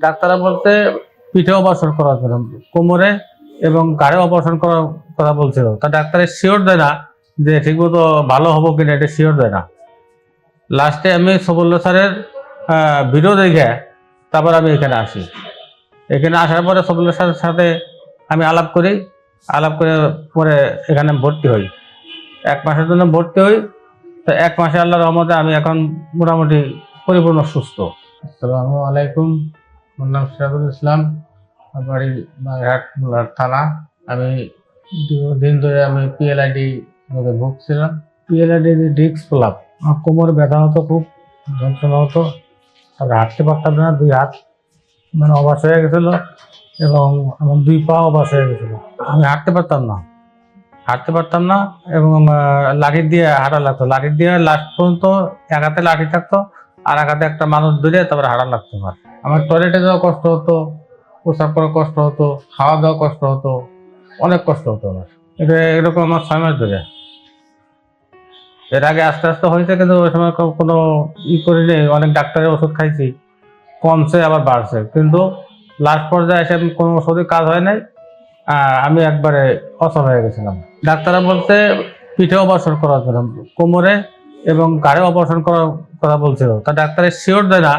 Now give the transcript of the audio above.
ডাক্তাররা বলতে পিঠে অপারেশন করার জন্য, কোমরে এবং ঘাড়ে অপারেশন করার কথা বলছিল। তা ডাক্তারের শিওর দেয় না যে ঠিকমতো ভালো হব কিনা, এটা শিওর দেয় না। লাস্টে আমি সবল্য স্যারের ভিডিও দেখে তারপর আমি এখানে আসি। এখানে আসার পরে সবল্য স্যারের সাথে আমি আলাপ করি। আলাপ করে পরে এখানে ভর্তি হই। এক মাসের জন্য ভর্তি হই। তো এক মাসে আল্লাহ রহমতে আমি এখন মোটামুটি পরিপূর্ণ সুস্থ। আসসালামু আলাইকুম। আমার নাম সিরাজুল ইসলাম। বাড়ি বাগেরহাট, মোলার থানা। আমি দীর্ঘদিন ধরে আমি পিএলআইডি রোগে ভুগছিলাম। পিএলআইডি ডিস্ক ফ্লাপ আমার কোমর ব্যথা হতো খুব, যন্ত্রণা হতো। তারপরে হাঁটতে পারতাম না, দুই হাত মানে অবাস হয়ে গেছিল এবং আমার দুই পা অবাস হয়ে গেছিল। আমি হাঁটতে পারতাম না। হাঁটতে পারতাম না এবং লাঠি দিয়ে হাঁটা লাগতো। লাঠি দিয়ে লাস্ট পর্যন্ত এক হাতে লাঠি থাকতো, আর এক হাতে একটা মানুষ ধরে তারপরে হাঁটা লাগতো আমার। আমার টয়লেটে যাওয়া কষ্ট হতো প্রস্রাব করা কষ্ট হতো, খাওয়া দাওয়া কষ্ট হতো, অনেক কষ্ট হতো আমার। এটা এরকম আমার ছয় মাস ধরে এর আগে আস্তে আস্তে হয়েছে, কিন্তু ওই সময় কোনো ই করিনি, অনেক ডাক্তারের ওষুধ খাইছি, কমছে, আবার বাড়ছে। কিন্তু লাস্ট পর্যায়ে এসে কোনো ওষুধই কাজ হয় নাই আমি একবারে অসল হয়ে গেছিলাম। ডাক্তাররা বলতে পিঠে অপারেশন করার জন্য, কোমরে এবং ঘাড়ে অপারেশন করার কথা বলছিল। তা ডাক্তারের শিওর দেয় না